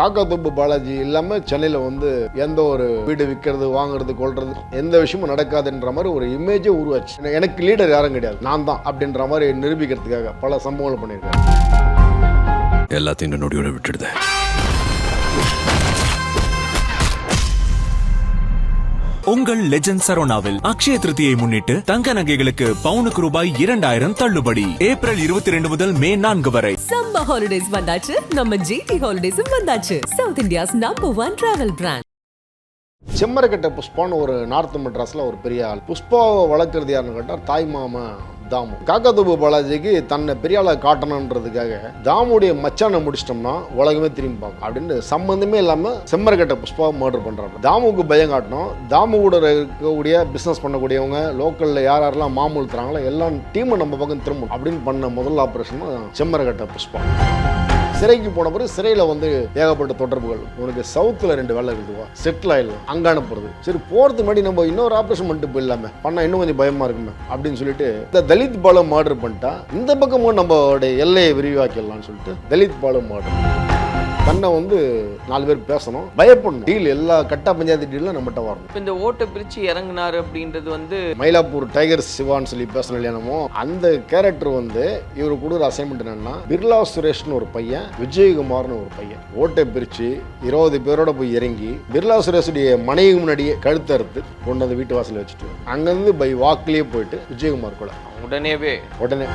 காக்கத்தொப்பு பாலாஜி இல்லாமல் சென்னையில் வந்து எந்த ஒரு வீடு விற்கிறது வாங்குறது கொள்றது எந்த விஷயமும் நடக்காதுன்ற மாதிரி ஒரு இமேஜே உருவாச்சு. எனக்கு- எனக்கு லீடர் யாரும் கிடையாது. நான் தான் அப்படின்ற மாதிரி நிரூபிக்கிறதுக்காக பல சம்பவங்கள் பண்ணியிருக்கேன். எல்லாத்தையும் இந்த நொடியோட விட்டுடுதேன் உங்கள் லெஜண்ட் சரோனாவில் அக்ஷய திருதியை முன்னிட்டு தங்க நகைகளுக்கு பவுனுக்கு ரூபாய் இரண்டாயிரம் தள்ளுபடி. ஏப்ரல் இருபத்தி ரெண்டு முதல் மே நான்கு வரை. சம்மர் ஹாலிடேஸ் வந்தாச்சு. நம்ம ஜிடி ஹாலிடேஸும் வந்தாச்சு. South India's number one travel brand செம்மரக்கட்டை புஷ்பான்னு ஒரு நார்த் மெட்ராஸில் ஒரு பெரிய ஆள். புஷ்பாவை வளர்க்குறது யாருன்னு கேட்டால் தாய் மாமா தாமு காக்காத்தோப்பு பாலாஜிக்கு தன்னை பெரிய காட்டணுன்றதுக்காக தாமுடைய மச்சானை முடிச்சிட்டோம்னா உலகமே திரும்பிப்பாங்க. அப்படின்னு சம்மந்தமே இல்லாமல் செம்மரக்கட்டை புஷ்பாவை மர்டர் பண்ணுறாங்க தாமுக்கு பயம் காட்டணும். தாமு கூட இருக்கக்கூடிய பிஸ்னஸ் பண்ணக்கூடியவங்க லோக்கலில் யார் யாரெல்லாம் மாமூல் தராங்களோ எல்லாம் டீமை நம்ம பக்கம் திரும்பணும் அப்படின்னு பண்ண முதல் ஆப்ரேஷன் செம்மரக்கட்டை புஷ்பா. சிறைக்கு போன பிறகு சிறையில் வந்து ஏகப்பட்ட தொடர்புகள். உனக்கு சவுத்தில் ரெண்டு வேலை இருக்குதுவா செட்டில் ஆயிடலாம் அங்கே அனுப்புறது. சரி போகிறதுக்கு முன்னாடி நம்ம இன்னொரு ஆப்ரேஷன் பண்ணிட்டு போயிடலாமே. பண்ணால் இன்னும் கொஞ்சம் பயமாக இருக்குமே அப்படின்னு சொல்லிட்டு இந்த தலித் பாலம் ஆர்டர் பண்ணிட்டா இந்த பக்கமும் நம்மளுடைய எல்லையை விரிவாக்கிடலாம்னு சொல்லிட்டு தலித் பாலம் ஆர்டர் தன்னை வந்து நாலு பேர் பேசணும். பயப்படணும். டீல் எல்லா கட்டா பஞ்சாயத்து டீலும் நம்மகிட்ட வரணும். இப்போ இந்த ஓட்டை பிரித்து இறங்குனாரு அப்படின்றது வந்து மயிலாப்பூர் டைகர் சிவான்னு சொல்லி பேசணும் இல்லையானமோ அந்த கேரக்டர் வந்து இவர் கொடுக்குற அசைன்மெண்ட் என்னன்னா பிர்லா சுரேஷ்னு ஒரு பையன் விஜயகுமார்னு ஒரு பையன். ஓட்டை பிரித்து இருபது பேரோட போய் இறங்கி பிர்லா சுரேஷுடைய மனைவி முன்னாடியே கழுத்து அறுத்து கொண்டு வந்து வீட்டு வாசல்ல வச்சுட்டு அங்கேருந்து பை வாக்கிலேயே போயிட்டு விஜயகுமார் கூட உடனேவே. உடனே.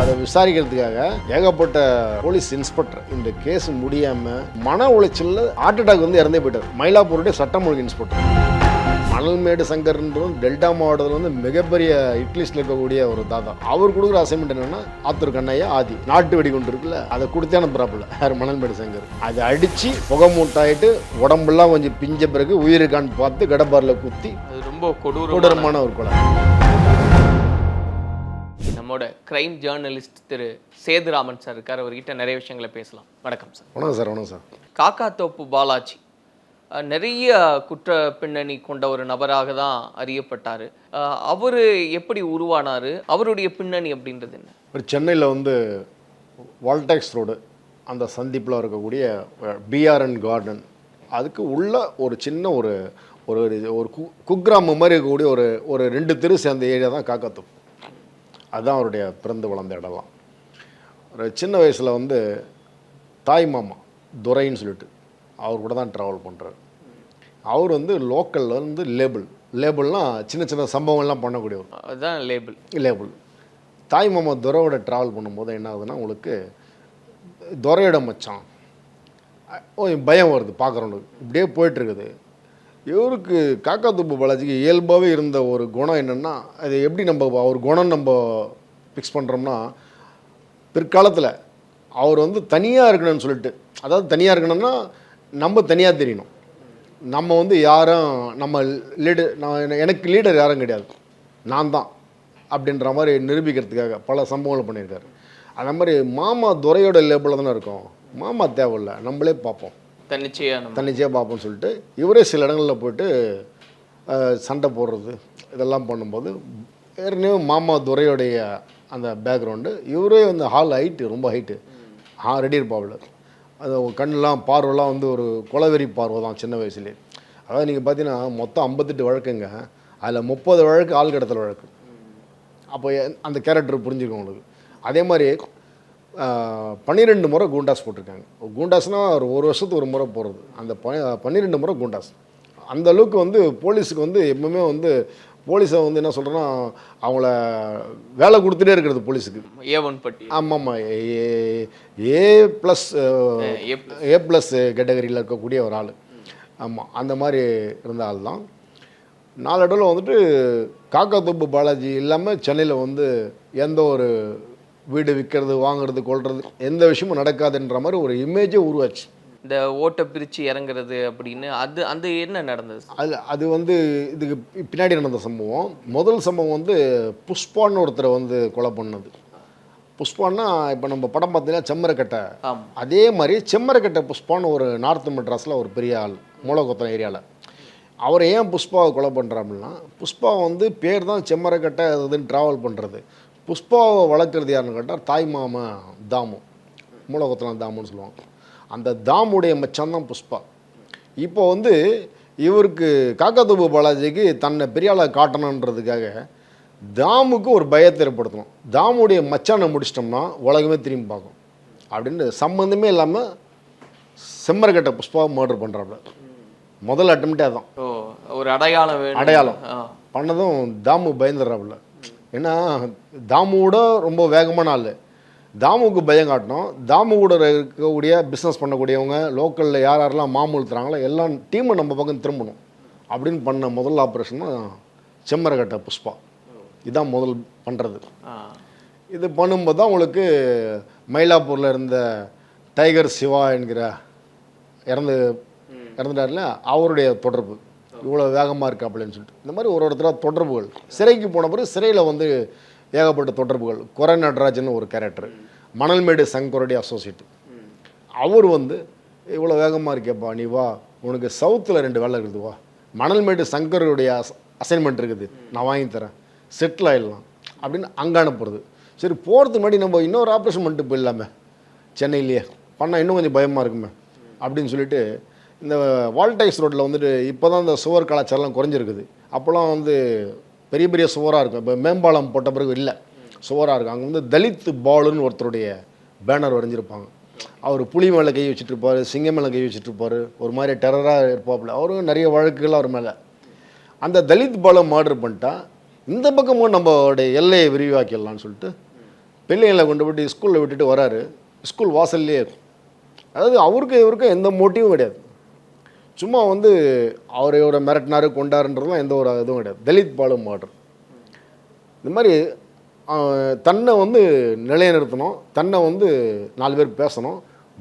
அதை விசாரிக்கிறதுக்காக ஏகப்பட்ட போலீஸ் இன்ஸ்பெக்டர் இந்த கேஸ் முடியாம மன உளைச்சல்ல ஹார்ட் அட்டாக் வந்து இறந்தே போயிட்டார். மயிலாப்பூருடைய சட்டம் ஒழுங்கு இன்ஸ்பெக்டர் மணல்மேடு சங்கர்ன்றதும் டெல்டா மாவட்டத்தில் வந்து மிகப்பெரிய இட்லிஸ்ட்ல இருக்கக்கூடிய ஒரு தாத்தா. அவர் கொடுக்குற அசைன்மெண்ட் என்னன்னா ஆத்தூர் கண்ணையா ஆதி. நாட்டு வெடிகுண்டு இருக்குல்ல அதை கொடுத்தே அனுப்புறாப்புல. யார் மணல்மேடு சங்கர்? அதை அடிச்சு புகை மூட்டாயிட்டு உடம்பெல்லாம் கொஞ்சம் பிஞ்ச பிறகு உயிருக்கான்னு பார்த்து கடப்பாரில் குத்தி ரொம்ப கொடூரமான ஒரு கொலை. நம்மோட கிரைம் ஜேர்னலிஸ்ட் திரு சேதுராமன் சார் இருக்கார். அவர்கிட்ட நிறைய விஷயங்களை பேசலாம். வணக்கம் சார் வணக்கம் சார் வணக்கம் சார் காக்காத்தோப்பு பாலாஜி. அஹ், நிறைய குற்ற பின்னணி கொண்ட ஒரு நபராக தான் அறியப்பட்டார். அவர் எப்படி உருவானார்? அவருடைய பின்னணி அப்படின்றது என்ன? ஒரு சென்னையில் வந்து வால்டாக்ஸ் ரோடு அந்த சந்திப்பில் இருக்கக்கூடிய பிஆர்என் கார்டன் அதுக்கு உள்ள ஒரு சின்ன ஒரு ஒரு ஒரு குக்கிராமம் மாதிரி இருக்கக்கூடிய ஒரு ஒரு ரெண்டு தெரு சேர்ந்த ஏரியா தான் காக்காத்தூர் அதுதான் அவருடைய பிறந்து வளர்ந்த இடம்லாம். ஒரு சின்ன வயசில் வந்து தாய் மாமா துரைன்னு சொல்லிட்டு அவர் கூட தான் ட்ராவல் பண்ணுறாரு அவர் வந்து லோக்கலில் வந்து லேபிள் லேபிள்னால் சின்ன சின்ன சம்பவங்கள்லாம் பண்ணக்கூடியவர். அதுதான் லேபிள் லேபிள் தாய் மாமா துரையோட ட்ராவல் பண்ணும்போது என்ன ஆகுதுன்னா உங்களுக்கு துரையோட மச்சான் பயம் வருது பார்க்குறவனுக்கு இப்படியே போயிட்டுருக்குது இவருக்கு காக்கா துப்பு பாலாஜிக்கு இயல்பாகவே இருந்த ஒரு குணம் என்னென்னா அது எப்படி நம்ம அவர் குணம் நம்ம ஃபிக்ஸ் பண்ணுறோம்னா பிற்காலத்தில் அவர் வந்து தனியாக இருக்கணும்னு சொல்லிட்டு அதாவது தனியாக இருக்கணும்னா நம்ம தனியாக தெரியணும். நம்ம வந்து யாரும் நம்ம லீடர் நான் எனக்கு லீடர் யாரும் கிடையாது. நான் தான் அப்படின்ற மாதிரி நிரூபிக்கிறதுக்காக பல சம்பவங்கள் பண்ணியிருக்காரு. அந்த மாதிரி மாமா துறையோட லேபிளில் தானே இருக்கும். மாமா தேவையில்லை நம்மளே பார்ப்போம். தன்னிச்சையாக தன்னிச்சையாக பார்ப்போம்னு சொல்லிட்டு இவரே சில இடங்களில் போயிட்டு சண்டை போடுறது இதெல்லாம் பண்ணும்போது ஏற்கனவே மாமா துரையுடைய அந்த பேக்ரவுண்டு இவரே வந்து ஹால் ஹைட்டு ரொம்ப ஹைட்டு ஆ ரெடி இருப்பாவில் அது கண்ணெலாம் பார்வைலாம் வந்து ஒரு குலவெறி பார்வை தான் சின்ன வயசுலேயே. அதாவது நீங்கள் பார்த்தீங்கன்னா மொத்தம் ஐம்பத்தெட்டு வழக்குங்க. அதில் முப்பது வழக்கு ஆள் கடத்தல் வழக்கு. அப்போ அந்த கேரக்டர் புரிஞ்சுக்கும் உங்களுக்கு. அதே மாதிரி பன்னிரெண்டு முறை கூண்டாஸ் போட்டிருக்காங்க. கூண்டாஸ்னால் ஒரு ஒரு வருஷத்துக்கு ஒரு முறை போடுறது அந்த ப பன்னிரெண்டு முறை கூண்டாஸ். அந்த அளவுக்கு வந்து போலீஸுக்கு வந்து எப்பவுமே வந்து போலீஸை வந்து என்ன சொல்கிறேன்னா அவங்கள வேலை கொடுத்துட்டே இருக்கிறது போலீஸுக்கு. ஏவன் பட்டி. ஆமாம் ஆமாம் ஏ ப்ளஸ். ஏ ப்ளஸ் கேட்டகரியில் இருக்கக்கூடிய ஒரு ஆள். ஆமாம் அந்த மாதிரி இருந்த ஆள் தான். நாளடைவில் வந்துட்டு காக்காத்தோப்பு பாலாஜி இல்லாமல் சென்னையில் வந்து எந்த ஒரு வீடு விற்கிறது வாங்குறது கொள்றது எந்த விஷயமும் நடக்காதுன்ற மாதிரி ஒரு இமேஜே உருவாச்சு. இந்த ஓட்டை பிரித்து இறங்குறது அப்படின்னு அது அந்த என்ன நடந்தது? அது அது வந்து இதுக்கு பின்னாடி நடந்த சம்பவம். முதல் சம்பவம் வந்து புஷ்பான்னு ஒருத்தரை வந்து கொலை பண்ணது. புஷ்பான்னா இப்போ நம்ம படம் பார்த்தீங்கன்னா செம்மரக்கட்டை. அதே மாதிரி செம்மரக்கட்டை புஷ்பான்னு ஒரு நார்த் மெட்ராஸில் ஒரு பெரிய ஆள் மூலக்கொத்தம் ஏரியாவில் அவரை ஏன் புஷ்பாவை கொலை பண்ணுறாங்கன்னா புஷ்பா வந்து பேர் தான் செம்மரக்கட்டை இதுன்னு ட்ராவல் பண்ணுறது புஷ்பாவை வளர்க்குறது யாருன்னு கேட்டால் தாய் மாமா தாமு. மூலக்கொத்தலாம் தாமுன்னு சொல்லுவாங்க. அந்த தாமுடைய மச்சான் தான் புஷ்பா. இப்போ வந்து இவருக்கு காக்காத்தூபு பாலாஜிக்கு தன்னை பெரியாளை காட்டணுன்றதுக்காக தாமுக்கு ஒரு பயத்தை ஏற்படுத்தணும். தாமுடைய மச்சானை முடிச்சிட்டோம்னா உலகமே திரும்பி பார்க்கும். அப்படின்னு சம்மந்தமே இல்லாமல் செம்மரக்கட்டை புஷ்பாவை மர்டர் பண்ணுறாப்புல முதல் அட்டம்ப்டே அதான். ஓ ஒரு அடையாளம் அடையாளம். பண்ணதும் தாமு பயந்துடுறாப்புல ஏன்னா தாமுவோட ரொம்ப வேகமான ஆள். தாமுக்கு பயம் காட்டணும். தாமு கூட இருக்கக்கூடிய பிஸ்னஸ் பண்ணக்கூடியவங்க லோக்கலில் யார் யாரெல்லாம் மாமூல் தராங்களோ எல்லாம் டீமை நம்ம பக்கம் திரும்பணும். அப்படின்னு பண்ண முதல் ஆப்ரேஷன் தான் செம்மரக்கட்டை புஷ்பா. இதான் முதல் பண்ணுறது. இது பண்ணும்போது தான் உங்களுக்கு மயிலாப்பூரில் இருந்த டைகர் சிவா என்கிற இறந்து இறந்துட்டார்ல அவருடைய தொடர்பு. இவ்வளோ வேகமாக இருக்கு அப்படின்னு சொல்லிட்டு. இந்த மாதிரி ஒரு ஒருத்தராக தொடர்புகள். சிறைக்கு போன பிறகு சிறையில் வந்து ஏகப்பட்ட தொடர்புகள். குர நடராஜன் ஒரு கேரக்டர் மணல்மேடு சங்கருடைய அசோசியேட் அவர் வந்து இவ்வளோ வேகமாக இருக்கேப்பா நீ வா உனக்கு சவுத்தில் ரெண்டு வேலை இருக்குது வா. மணல்மேடு சங்கருடைய அசைன்மெண்ட் இருக்குது. நான் வாங்கி தரேன். செட்டில் ஆயிடலாம். அப்படின்னு அங்கே அனுப்புறது. சரி போகிறதுக்கு முன்னாடி நம்ம இன்னொரு ஆப்ரேஷன் பண்ணிட்டு போயிடலாமே. சென்னையிலேயே. பண்ணால் இன்னும் கொஞ்சம் பயமாக இருக்குமே. அப்படின்னு சொல்லிட்டு இந்த வால்டைஸ் ரோட்டில் வந்துட்டு இப்போ தான் இந்த சுவர் கலாச்சாரம்லாம் குறைஞ்சிருக்குது. அப்போல்லாம் வந்து பெரிய பெரிய சுவராக இருக்கும். இப்போ மேம்பாலம் போட்ட பிறகு இல்லை. சுவராக இருக்கும். அங்கே வந்து தலித் பாலுன்னு ஒருத்தருடைய பேனர் வரைஞ்சிருப்பாங்க. அவர் புலி மேலே கை வச்சுட்டு சிங்கம் மேலே கை வச்சுட்டு இருப்பார். ஒரு மாதிரி டெரராக இருப்பாப்புல. அவரும் நிறைய வழக்குகள் அவர் மேலே. அந்த தலித் பாலை மர்டர் பண்ணிட்டா இந்த பக்கமும் நம்மளுடைய எல்லையை விரிவாக்கிடலாம்னு சொல்லிட்டு பிள்ளைங்களை கொண்டு போயிட்டு ஸ்கூலில் விட்டுட்டு வராரு. ஸ்கூல் வாசல்லையே அதாவது அவருக்கு இவருக்கும் எந்த மோட்டிவும் கிடையாது. சும்மா வந்து அவரை இவரை மிரட்டினாரு கொண்டாருன்றதுலாம் எந்த ஒரு இதுவும் கிடையாது. தலித் பாலு மர்டர் இந்த மாதிரி தன்னை வந்து நிலைநிறுத்தணும். தன்னை வந்து நாலு பேர் பேசணும்.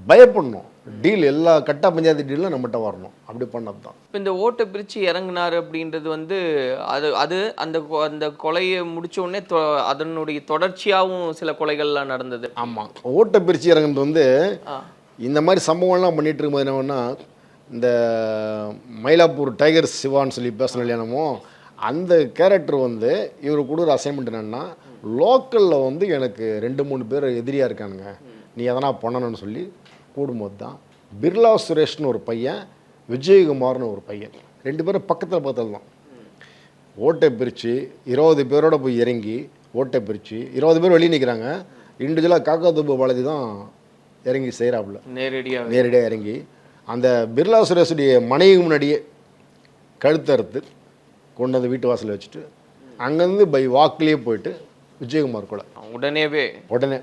பயப்படணும். டீல் எல்லா கட்டா பஞ்சாயத்து டீலும் நம்மகிட்ட வரணும். அப்படி பண்ணது தான். இப்ப இந்த ஓட்டை பிரிச்சு இறங்குனாரு அப்படின்றது வந்து அது அது அந்த அந்த கொலையை தொ- அதனுடைய தொடர்ச்சியாகவும் சில கொலைகள்லாம் நடந்தது. ஆமாம் ஓட்டை பிரித்து இறங்குறது வந்து. இந்த மாதிரி சம்பவம்லாம் பண்ணிட்டு இருக்கும்போது என்னன்னா இந்த மயிலாப்பூர் டைகர் சிவான்னு சொல்லி பேசணும் இல்லையானமோ அந்த கேரக்டர் வந்து இவர் கொடுக்குற அசைன்மெண்ட் என்னென்னா லோக்கலில் வந்து எனக்கு ரெண்டு மூணு பேர் எதிரியாக இருக்கானுங்க. நீ எதனா பண்ணணும்னு சொல்லி கூடும்போது தான் பிர்லா சுரேஷ்னு ஒரு பையன் விஜயகுமார்னு ஒரு பையன். ரெண்டு பேரும் பக்கத்தில் பக்கத்தில் தான். ஓட்டை பிரித்து இருபது பேரோட போய் இறங்கி ஓட்டை பிரித்து இருபது பேர் வெளியே நிற்கிறாங்க இண்டிவிஜுவலாக காக்காத்தூபு பாலாஜி தான் இறங்கி செய்கிறாப்புல நேரடியாக நேரடியாக இறங்கி அந்த பிர்லா சுரேஷுடைய மனைவி முன்னாடியே கழுத்தை அறுத்து கொண்டு வந்து வீட்டு வாசலில் வச்சுட்டு அங்கேருந்து பை வாக்குலேயே போயிட்டு விஜயகுமார் கொலை. உடனேவே. உடனே.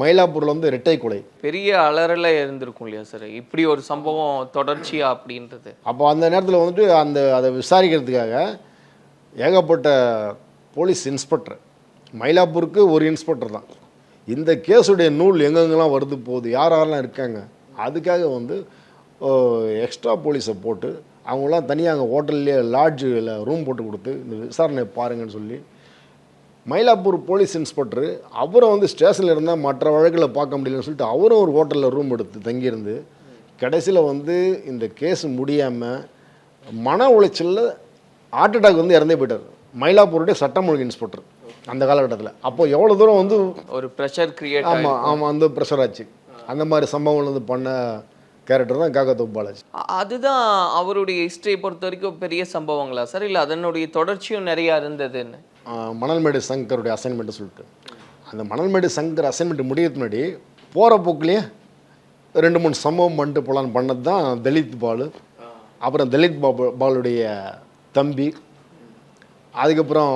மயிலாப்பூரில் வந்து இரட்டை கொலை. பெரிய அலறல இருந்திருக்கும் இல்லையா சார்? இப்படி ஒரு சம்பவம் தொடர்ச்சியா அப்படின்றது. அப்போ அந்த நேரத்தில் வந்துட்டு அந்த அதை விசாரிக்கிறதுக்காக ஏகப்பட்ட போலீஸ் இன்ஸ்பெக்டர் மயிலாப்பூருக்கு ஒரு இன்ஸ்பெக்டர் தான். இந்த கேஸுடைய நூல் எங்கெங்கெல்லாம் வருது போகுது யார் யாரெல்லாம் இருக்காங்க அதுக்காக வந்து எக்ஸ்ட்ரா போலீஸை போட்டு அவங்களாம் தனியாக அங்கே ஹோட்டல்லே லாட்ஜில் ரூம் போட்டு கொடுத்து இந்த விசாரணை பாருங்கன்னு சொல்லி மயிலாப்பூர் போலீஸ் இன்ஸ்பெக்டர் அவரை வந்து ஸ்டேஷனில் இருந்தால் மற்ற வழக்கில் பார்க்க முடியலன்னு சொல்லிட்டு அவரும் ஒரு ஹோட்டலில் ரூம் எடுத்து தங்கியிருந்து கடைசியில் வந்து இந்த கேஸ் முடியாமல் மன உளைச்சலில் ஹார்ட் அட்டாக் வந்து இறந்தே போயிட்டார். மயிலாப்பூருடைய சட்டம் ஒழுங்கு இன்ஸ்பெக்டர் அந்த காலகட்டத்தில். அப்போ எவ்வளோ தூரம் வந்து ஒரு ப்ரெஷர் கிரியேட் ஆமாம் ஆமாம் அந்த ப்ரெஷர் ஆச்சு. அந்த மாதிரி சம்பவங்கள் வந்து பண்ண கேரக்டர் தான் காக்கத்தோப்பு பாலாஜி. அதுதான் அவருடைய ஹிஸ்டரியை பொறுத்த வரைக்கும் பெரிய சம்பவங்களா சார்? இல்ல அதனுடைய தொடர்ச்சியும் நிறைய இருந்ததுன்னு? மணல்மேடு சங்கருடைய அசைன்மெண்ட்டு சொல்லிட்டு. அந்த மணல்மேடு சங்கர் அசைன்மெண்ட் முடியறதுக்கு முன்னாடி போகிற போக்குலேயே ரெண்டு மூணு சம்பவம் பண்ணிட்டு போகலான்னு பண்ணது தான் தலித் பாலு. அப்புறம் தலித் பாபு பாலுடைய தம்பி. அதுக்கப்புறம்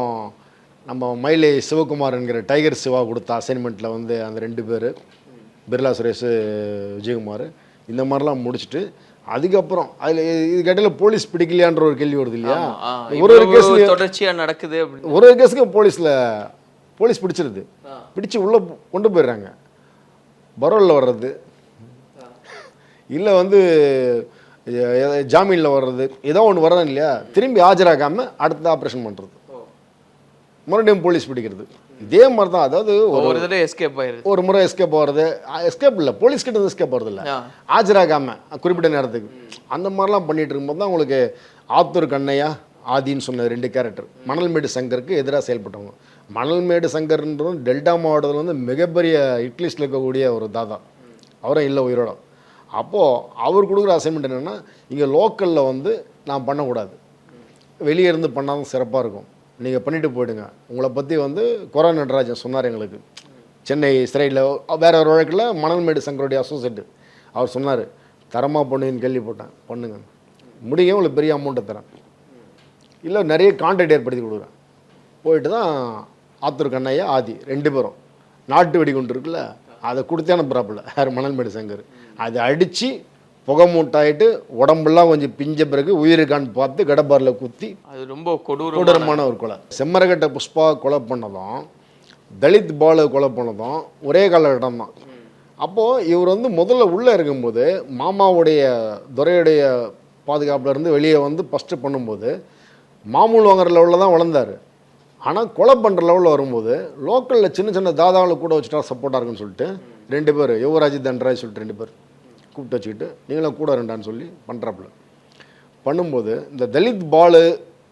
நம்ம மயிலை சிவகுமார்ங்கிற டைகர் சிவா கொடுத்த அசைன்மெண்ட்டில் வந்து அந்த ரெண்டு பேர். பிர்லா சுரேஷ் விஜயகுமார் இந்த மாதிரிலாம் முடிச்சுட்டு அதுக்கப்புறம் அதில் இதுக்கு இடையில போலீஸ் பிடிக்கலையான்ற ஒரு கேள்வி வருது இல்லையா? ஒரு ஒரு இவ்வளவு கேஸ்லையும் தொடர்ச்சியா நடக்குது ஒரு ஒரு கேஸுக்கும் போலீஸில் போலீஸ் பிடிச்சிருது. பிடிச்சு உள்ளே கொண்டு போயிடுறாங்க. பரோலில் வர்றது. இல்லை வந்து ஜாமீனில் வர்றது. ஏதோ ஒன்று வர்றது இல்லையா? திரும்பி ஆஜராகாமல் அடுத்த ஆப்ரேஷன் பண்ணுறது மறுபடியும் போலீஸ் பிடிக்கிறது. இதே மாதிரி தான் அதாவது ஒரு தடவை எஸ்கேப் ஆயிருது. ஒரு முறை எஸ்கேப் ஆகிறது எஸ்கேப் இல்லை போலீஸ் கிட்ட எஸ்கேப் ஆகிறது இல்லை. ஆ. ஆஜராகாம குறிப்பிட்ட நேரத்துக்கு. அந்த மாதிரிலாம் பண்ணிட்டு இருக்கும்போது தான் உங்களுக்கு ஆத்தூர் கண்ணையா ஆதின்னு சொன்ன ரெண்டு கேரக்டர் மணல்மேடு சங்கருக்கு எதிராக செயல்பட்டவங்க. மணல்மேடு சங்கர்ன்றது டெல்டா மாவட்டத்தில் வந்து மிகப்பெரிய ஹிட்லிஸ்டில் இருக்கக்கூடிய ஒரு தாதா. அவரும் இல்லை உயிரோட. அப்போது அவர் கொடுக்குற அசைன்மெண்ட் என்னென்னா இங்கே லோக்கலில் வந்து நான் பண்ணக்கூடாது. வெளியே இருந்து பண்ணாலும் சிறப்பாக இருக்கும். நீங்கள் பண்ணிட்டு போயிடுங்க. உங்களை பற்றி வந்து கொரா நடராஜன் சொன்னார் எங்களுக்கு. சென்னை சிறையில் வேற ஒரு வழக்கில் மணல்மேடு சங்கருடைய அசோசியேட்டு அவர் சொன்னார் தரமாக பண்ணுங்கன்னு கேள்விப்பட்டேன். பண்ணுங்க. முடியும் உங்களுக்கு பெரிய அமௌண்ட்டை தரேன். இல்லை நிறைய கான்ட்ராக்ட் ஏற்படுத்தி கொடுக்குறேன். போயிட்டு தான் ஆத்தூர் கண்ணையா ஆதி ரெண்டு பேரும். நாட்டு வெடிகுண்டு இருக்குல்ல அதை கொடுத்தே அனுப்புறாப்புல யார் மணல்மேடு சங்கர். அதை அடித்து புகை மூட்டாயிட்டு உடம்பெல்லாம் கொஞ்சம் பிஞ்ச பிறகு உயிருக்கான்னு பார்த்து கடப்பாரில் குத்தி அது ரொம்ப கொடூரம் கொடூரமான ஒரு கொலை. செம்மரகட்ட புஷ்பா கொலை பண்ணதும் தலித் பாலு கொலை பண்ணதும் ஒரே காலகட்டம் தான் அப்போது இவர் வந்து முதல்ல உள்ளே இருக்கும்போது மாமாவுடைய துரையுடைய பாதுகாப்புல இருந்து வெளியே வந்து ஃபஸ்ட்டு பண்ணும்போது மாமூல் வாங்குற லெவலில் தான் வளர்ந்தார். ஆனால் கொலை பண்ணுற லெவலில் வரும்போது லோக்கலில் சின்ன சின்ன தாதாவில் கூட வச்சுட்டா சப்போர்ட்டாக இருக்குன்னு சொல்லிட்டு ரெண்டு பேர் யுவராஜ் தண்டராஜ் சொல்லிட்டு ரெண்டு பேர். கூப்பிட்டு வச்சுக்கிட்டு நீங்களும் கூட ரெண்டான்னு சொல்லி பண்ணுறாப்புல பண்ணும்போது இந்த தலித் பாலு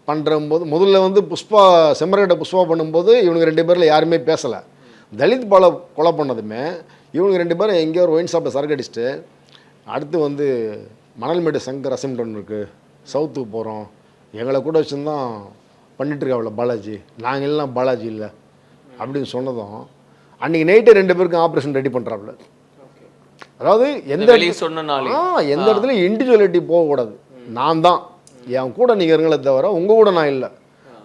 பண்ணுறம்போது முதல்ல வந்து புஷ்பா செம்மரகட்ட புஷ்பா பண்ணும்போது இவனுக்கு ரெண்டு பேரில் யாருமே பேசலை. தலித் பாலை கொலை பண்ணதுமே இவனுங்க ரெண்டு பேரும் எங்கேயோ ஒரு ஒயின் ஷாப்பில் சரக்கடிச்சுட்டு அடுத்து வந்து மணல்மேடு சங்கர் அசைன்மெண்ட் இருக்குது சவுத்துக்கு போகிறோம் எங்களை கூட வச்சுருந்தான் பண்ணிட்டு பாலாஜி. நாங்கள் எல்லாம் பாலாஜி இல்லை அப்படின்னு சொன்னதும் அன்றைக்கி நைட்டு ரெண்டு பேருக்கும் ஆப்ரேஷன் ரெடி பண்ணுறாப்புல அதாவது எந்த எந்த இடத்துல இண்டிவிஜுவலிட்டி போகக்கூடாது. நான் தான். என் கூட நீங்கள் இருங்களே தவிர உங்கள் கூட நான் இல்லை.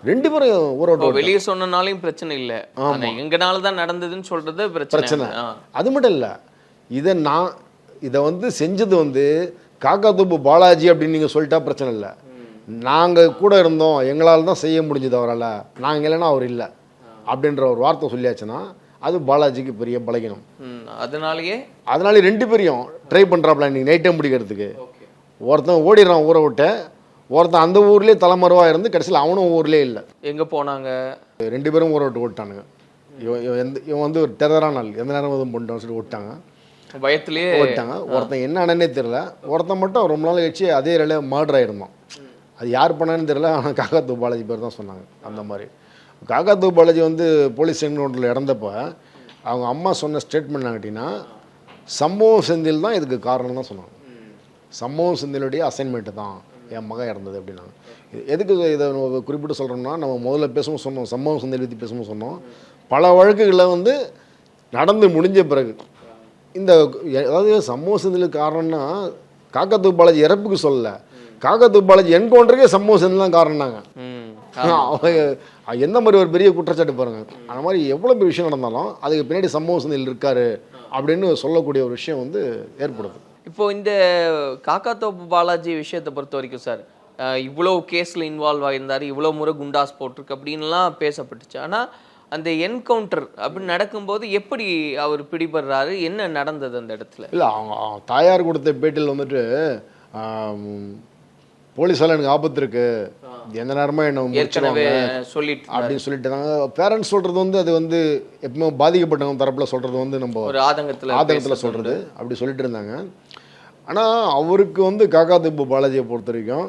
ரெண்டு பேரும் ஊரோட்ட வெளியே சொன்னனாலையும் பிரச்சனை இல்ல. ஆனா எங்கனால தான் நடந்ததுன்னு சொல்றது பிரச்சனை. அது மட்டும் இல்லை. இதை நான் இதை வந்து செஞ்சது வந்து காக்கா தூப்பு பாலாஜி அப்படின்னு நீங்கள் சொல்லிட்டா பிரச்சனை இல்லை. நாங்கள் கூட இருந்தோம். எங்களால் தான் செய்ய முடிஞ்சது அவரால். நாங்கள் இல்லைன்னா அவர் இல்லை. அப்படின்ற ஒரு வார்த்தை சொல்லியாச்சுன்னா அது பாலாஜிக்கு பெரிய பலகீனம். அதனாலயே? அதனால ரெண்டு பேரையும் ட்ரை பண்ணுறாப்புல இன்னைக்கு நைட்டை முடிக்கிறதுக்கு ஒருத்தன் ஓடிடுறான் ஊரை விட்டு. ஒருத்தன் அந்த ஊர்லேயே தலைமறைவாக இருந்து கடைசியில் அவனும் ஊர்லேயே இல்லை. எங்க போனாங்க? ரெண்டு பேரும் ஊரை விட்டு ஓட்டானுங்க இவன் இவன் எந்த இவன் வந்து ஒரு டெரரான ஆள். எந்த நேரம் எதுவும் பண்ணிட்டான்னு சொல்லி விட்டாங்க பயத்திலேயே ஓட்டாங்க ஒருத்தன் என்ன அண்ணனே தெரில ஒருத்தன் மட்டும் ரொம்ப நாள் கழிச்சு அதே ரயில மர்டர் ஆயிருந்தான். அது யார் பண்ணான்னு தெரியல ஆனால் காக்காத்தூ பாலாஜி பேர் தான் சொன்னாங்க. அந்த மாதிரி. காக்காத்தூ பாலாஜி வந்து போலீஸ் என்கவுண்டரில் இறந்தப்போ அவங்க அம்மா சொன்ன ஸ்டேட்மெண்ட் கேட்டிங்கன்னா சம்பவம் செந்தில் தான் இதுக்கு காரணம் தான் சொன்னாங்க. சம்பவம் செந்திலுடைய அசைன்மெண்ட்டு தான் என் மகன் இறந்தது அப்படின்னாங்க. இது எதுக்கு இதை நம்ம குறிப்பிட்டு சொல்கிறோம்னா நம்ம முதல்ல பேசவும் சொன்னோம் சம்பவம் செந்தில் பற்றி பேசவும் சொன்னோம். பல வழக்குகளில் வந்து நடந்து முடிஞ்ச பிறகு இந்த அதாவது சம்பவம் செந்திலுக்கு காரணம்னா காக்கத்தூ பாலாஜி இறப்புக்கு சொல்லலை. காக்கத்தூ பாலாஜி என்கவுண்டருக்கே சம்பவம் செந்தில் தான் காரணம்னாங்க. எந்த மாதிரி ஒரு பெரிய குற்றச்சாட்டு பாருங்க. அந்த மாதிரி எவ்வளோ பெரிய விஷயம் நடந்தாலும் அதுக்கு பின்னாடி சம்பவம் செந்தில் இருக்காரு அப்படின்னு சொல்லக்கூடிய ஒரு விஷயம் வந்து ஏற்படுது. இப்போ இந்த காக்காத்தோப்பு பாலாஜி விஷயத்தை பொறுத்த வரைக்கும் சார் இவ்வளோ கேஸ்ல இன்வால்வ் ஆகியிருந்தாரு இவ்வளோ முறை குண்டாஸ் போட்டிருக்கு அப்படின்லாம் பேசப்பட்டுச்சு. ஆனா அந்த என்கவுண்டர் அப்படி நடக்கும்போது எப்படி அவர் பிடிபடுறாரு? என்ன நடந்தது அந்த இடத்துல? இல்லை அவங்க தாயார் கொடுத்த பேட்டியில் வந்துட்டு போலீஸால எனக்கு ஆபத்து இருக்கு. எந்த நேரமா என்ன ஏற்கனவே சொல்லிட்டு. அப்படின்னு சொல்லிட்டு இருந்தாங்க. பேரண்ட்ஸ் சொல்றது வந்து அது வந்து எப்பவுமே பாதிக்கப்பட்டவங்க தரப்புல சொல்றது வந்து நம்ம ஒரு ஆதங்கத்துல ஆதங்கத்தில் சொல்கிறது அப்படி சொல்லிட்டு இருந்தாங்க. ஆனால் அவருக்கு வந்து காக்கா துப்பு பாலாஜியை பொறுத்த வரைக்கும்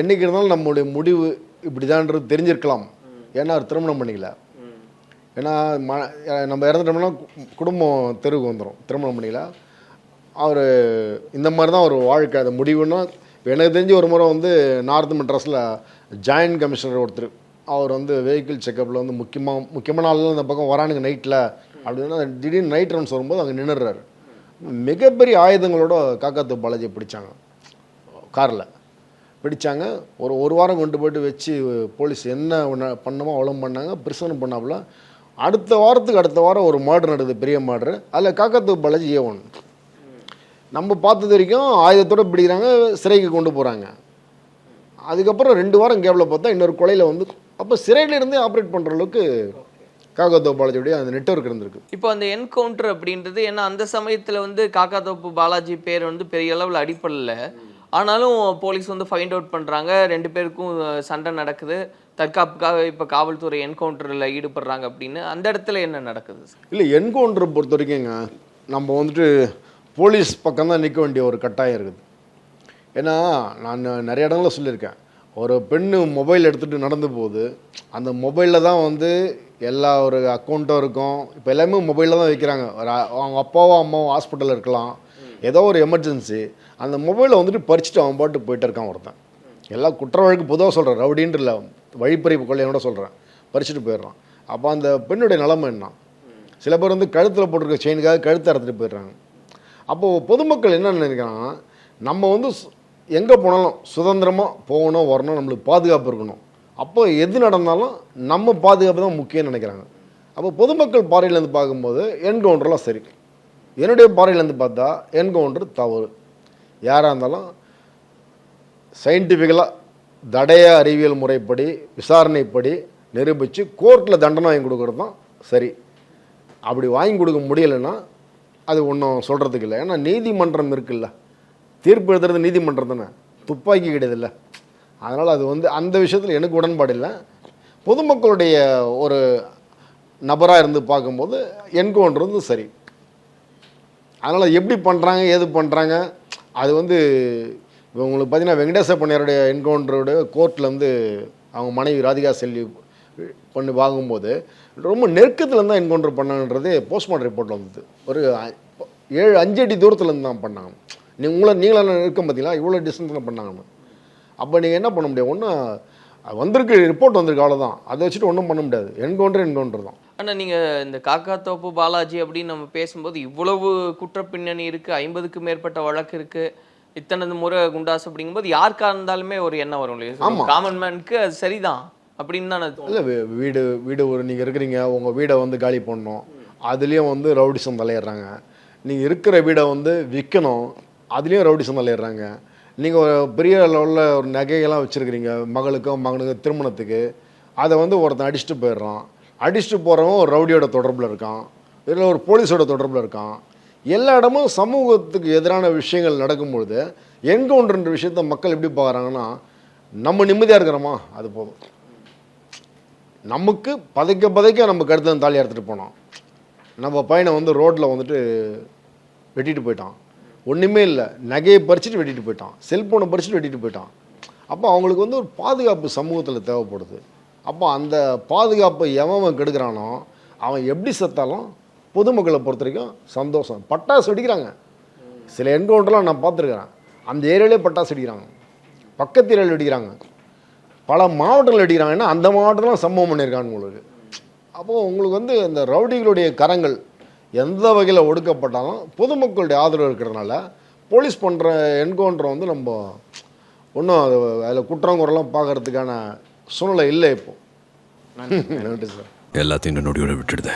என்னைக்கு இருந்தாலும் நம்மளுடைய முடிவு இப்படிதான்றது தெரிஞ்சிருக்கலாம். ஏன்னா அவர் திருமணம் பண்ணிக்கல. ஏன்னா ம நம்ம இறந்துட்டோம்னா குடும்பம் தெருவுக்கு வந்துடும் திருமணம் பண்ணிக்கல. அவர் இந்த மாதிரி தான் ஒரு வாழ்க்கை. அது முடிவுன்னா எனக்கு தெரிஞ்சு ஒரு முறை வந்து நார்த் மெட்ராஸில் ஜாயின்ட் கமிஷனர் ஒருத்தர் அவர் வந்து வெஹிக்கிள் செக்கப்பில் வந்து முக்கியமாக முக்கியமான ஆளுலாம் இந்த பக்கம் வரானுங்க நைட்டில் அப்படின்னா திடீர்னு நைட் ரவுண்ட்ஸ் வரும்போது அங்கே நின்றுறாரு மிகப்பெரிய ஆயுதங்களோட காக்காத்து பாலாஜியை பிடிச்சாங்க. காரில். பிடிச்சாங்க. ஒரு ஒரு வாரம் கொண்டு போயிட்டு வச்சு போலீஸ் என்ன ஒண்ணு பண்ணமோ அவ்வளோ பண்ணாங்க. பிரிசனம் பண்ணாப்புல. அடுத்த வாரத்துக்கு அடுத்த வாரம் ஒரு மர்டர் நடக்குது பெரிய மர்டர் அதில் காக்காத்து பாலாஜி ஏ ஒன் நம்ம பார்த்தது வரைக்கும் ஆயுதத்தோட பிடிக்கிறாங்க சிறைக்கு கொண்டு போகிறாங்க அதுக்கப்புறம் ரெண்டு வாரம் கேப்பில் பார்த்தா இன்னொரு கொலையில் வந்து அப்போ சிறையில இருந்தே ஆப்ரேட் பண்ணுற அளவுக்கு காக்கத்தோ பாலாஜியுடைய அந்த நெட்வொர்க் இருந்திருக்கு. இப்போ அந்த என்கவுண்டர் அப்படின்றது ஏன்னா அந்த சமயத்துல வந்து காக்காத்தோப்பு பாலாஜி பேர் வந்து பெரிய அளவில் அடிப்படல. ஆனாலும் போலீஸ் வந்து ஃபைண்ட் அவுட் பண்றாங்க. ரெண்டு பேருக்கும் சண்டை நடக்குது. தற்காப்புக்காக இப்போ காவல்துறை என்கவுண்டரில் ஈடுபடுறாங்க அப்படின்னு. அந்த இடத்துல என்ன நடக்குது? இல்லை என்கவுண்டரை பொறுத்த வரைக்குங்க நம்ம வந்துட்டு போலீஸ் பக்கம் தான் நிற்க வேண்டிய ஒரு கட்டாயம் இருக்குது. ஏன்னா நான் நிறைய இடங்களில் சொல்லியிருக்கேன். ஒரு பெண்ணு மொபைல் எடுத்துகிட்டு நடந்து போகுது அந்த மொபைலில் தான் வந்து எல்லா ஒரு அக்கௌண்ட்டும் இருக்கும். இப்போ எல்லாமே மொபைலில் தான் வைக்கிறாங்க. ஒரு அவங்க அப்பாவோ அம்மாவோ ஹாஸ்பிட்டலில் இருக்கலாம். ஏதோ ஒரு எமர்ஜென்சி அந்த மொபைலை வந்துட்டு பறிச்சுட்டு அவன் பாட்டு போயிட்டு இருக்கான் ஒருத்தன். எல்லா குற்ற வழக்கு பொதுவாக சொல்கிறேன் ரவுடின்ற இல்லை. வழிப்பறிப்பு கொள்ளையோட சொல்கிறேன் பறிச்சுட்டு போயிடுறான். அப்போ அந்த பெண்ணுடைய நிலைமை என்ன? சில பேர் வந்து கழுத்தில் போட்டிருக்க செயினுக்காக கழுத்தை அறுத்துட்டு போயிடுறாங்க. அப்போது பொதுமக்கள் என்ன நினைக்கிறாங்கன்னா நம்ம வந்து எங்கே போனாலும் சுதந்திரமாக போகணும் வரணும் நம்மளுக்கு பாதுகாப்பு இருக்கணும். அப்போ எது நடந்தாலும் நம்ம பாதுகாப்பு தான் முக்கியம்னு நினைக்கிறாங்க. அப்போ பொதுமக்கள் பார்வையிலேருந்து பார்க்கும்போது என்கவுண்டர்லாம் சரி. என்னுடைய பார்வையிலேருந்து பார்த்தா என்கவுண்டர் தவறு. யாராக இருந்தாலும் சயின்டிஃபிக்கலாக தடைய அறிவியல் முறைப்படி விசாரணைப்படி நிரூபித்து கோர்ட்டில் தண்டனை வாங்கி கொடுக்குறது தான் சரி. அப்படி வாங்கி கொடுக்க முடியலைன்னா அது ஒன்றும் சொல்கிறதுக்கு இல்லை. ஏன்னா நீதிமன்றம் இருக்குல்ல. தீர்ப்பு எழுதுறது நீதிமன்றம் தானே. துப்பாக்கி கிடையாதுல்ல. அதனால் அது வந்து அந்த விஷயத்தில் எனக்கு உடன்பாடு இல்லை. பொதுமக்களுடைய ஒரு நபராக இருந்து பார்க்கும்போது என்கவுண்டருந்து சரி. அதனால் எப்படி பண்ணுறாங்க ஏது பண்ணுறாங்க அது வந்து இப்போ உங்களுக்கு பார்த்தீங்கன்னா வெங்கடேச பண்ணியாருடைய என்கவுண்டரோட கோர்ட்டில் வந்து அவங்க மனைவி ராதிகா செல்வி பண்ணி வாங்கும்போது ரொம்ப நெருக்கத்தில் தான் என்கவுண்டர் பண்ணாங்கன்றது போஸ்ட்மார்ட்டம் ரிப்போர்ட்டில் வந்தது. ஒரு ஏழு அஞ்சு அடி தூரத்தில் இருந்து தான் பண்ணாங்க. நீ உங்களை நீங்களாம் நெருக்கம் பார்த்தீங்களா? இவ்வளோ டிஸ்டன்ஸில் பண்ணாங்கன்னு. அப்போ நீங்கள் என்ன பண்ண முடியும்? ஒன்றும் வந்திருக்கு ரிப்போர்ட் வந்திருக்கு அவ்வளோதான் அதை வச்சுட்டு ஒன்றும் பண்ண முடியாது. என்கவுண்டர் என்கவுண்டர் தான். ஆனா நீங்க இந்த காக்கா தோப்பு பாலாஜி அப்படின்னு நம்ம பேசும்போது இவ்வளவு குற்ற பின்னணி இருக்கு. ஐம்பதுக்கு மேற்பட்ட வழக்கு இருக்கு. இத்தனை முறை குண்டாஸ் அப்படிங்கும்போது யாருக்கா இருந்தாலுமே ஒரு எண்ணம் வரும் இல்லையா. காமன் மேனுக்கு அது சரிதான். அப்படின்னு தான் இல்லை வீடு வீடு ஒரு நீங்கள் இருக்கிறீங்க உங்கள் வீடை வந்து காலி பண்ணணும். அதுலேயும் வந்து ரவுடிசம் தலையிடுறாங்க. நீங்கள் இருக்கிற வீடை வந்து விற்கணும் அதுலேயும் ரவுடிசம் தலையிடுறாங்க. நீங்கள் ஒரு பெரிய லெவலில் ஒரு நகையெல்லாம் வச்சுருக்கிறீங்க மகளுக்கும் மகனுக்கும் திருமணத்துக்கு. அதை வந்து ஒருத்தன் அடிச்சுட்டு போயிடுறான். அடிச்சுட்டு போகிறவன் ஒரு ரவுடியோட தொடர்பில் இருக்கான். இல்லை ஒரு போலீஸோட தொடர்பில் இருக்கான். எல்லா இடமும் சமூகத்துக்கு எதிரான விஷயங்கள் நடக்கும்பொழுது என்கவுண்டர்ன்ற விஷயத்த மக்கள் எப்படி பார்க்குறாங்கன்னா நம்ம நிம்மதியாக இருக்கிறோமா? அது போதும். நமக்கு பதைக்க பதைக்க நம்ம கருத்து தாலி எடுத்துகிட்டு போனோம். நம்ம பையனை வந்து ரோட்டில் வந்துட்டு வெட்டிட்டு போயிட்டான். ஒன்றுமே இல்லை. நகையை பறிச்சுட்டு வெட்டிட்டு போயிட்டான். செல்ஃபோனை பறிச்சுட்டு வெட்டிட்டு போயிட்டான். அப்போ அவங்களுக்கு வந்து ஒரு பாதுகாப்பு சமூகத்தில் தேவைப்படுது. அப்போ அந்த பாதுகாப்பை எவன் அவன் கெடுக்கிறானோ அவன் எப்படி செத்தாலும் பொதுமக்களை பொறுத்த வரைக்கும் சந்தோஷம். பட்டாசு வெடிக்கிறாங்க. சில என்கவுண்டர்லாம் நான் பார்த்துருக்குறேன். அந்த ஏரியாலே பட்டாசு வெடிக்கிறாங்க. பக்கத்து ஏரியாவில் வெடிக்கிறாங்க. பல மாவட்டங்கள் அடிக்கிறாங்கன்னா அந்த மாவட்டத்தில் சம்பவம் பண்ணியிருக்காங்க உங்களுக்கு அப்போது உங்களுக்கு வந்து இந்த ரவுடிகளுடைய கரங்கள் எந்த வகையில் ஒடுக்கப்பட்டாலும் பொதுமக்களுடைய ஆதரவு இருக்கிறதுனால போலீஸ் பண்ணுற என்கவுண்டரை வந்து நம்ம ஒன்றும் அது அதில் குற்றம் குறைலாம் பார்க்கறதுக்கான சூழ்நிலை இல்லை இப்போ. நன்றி. சார். எல்லாத்தையும் நொடியோட விட்டுடுது.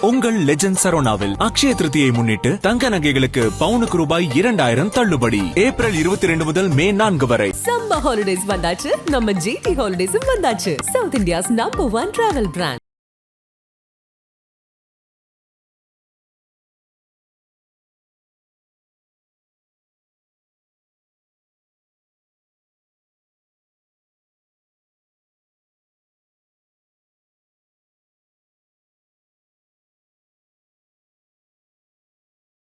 உங்கள் லெஜண்ட் சரோனாவில் அக்ஷய திருத்தியை முன்னிட்டு தங்க நகைகளுக்கு பவுனுக்கு ரூபாய் இரண்டாயிரம் தள்ளுபடி. ஏப்ரல் இருபத்தி ரெண்டு முதல் மே நான்கு வரை. சம்ப ஹாலிடேஸ் வந்தாச்சு. நம்ம ஜிடி ஹாலிடேஸும் வந்தாச்சு. South India's number one travel brand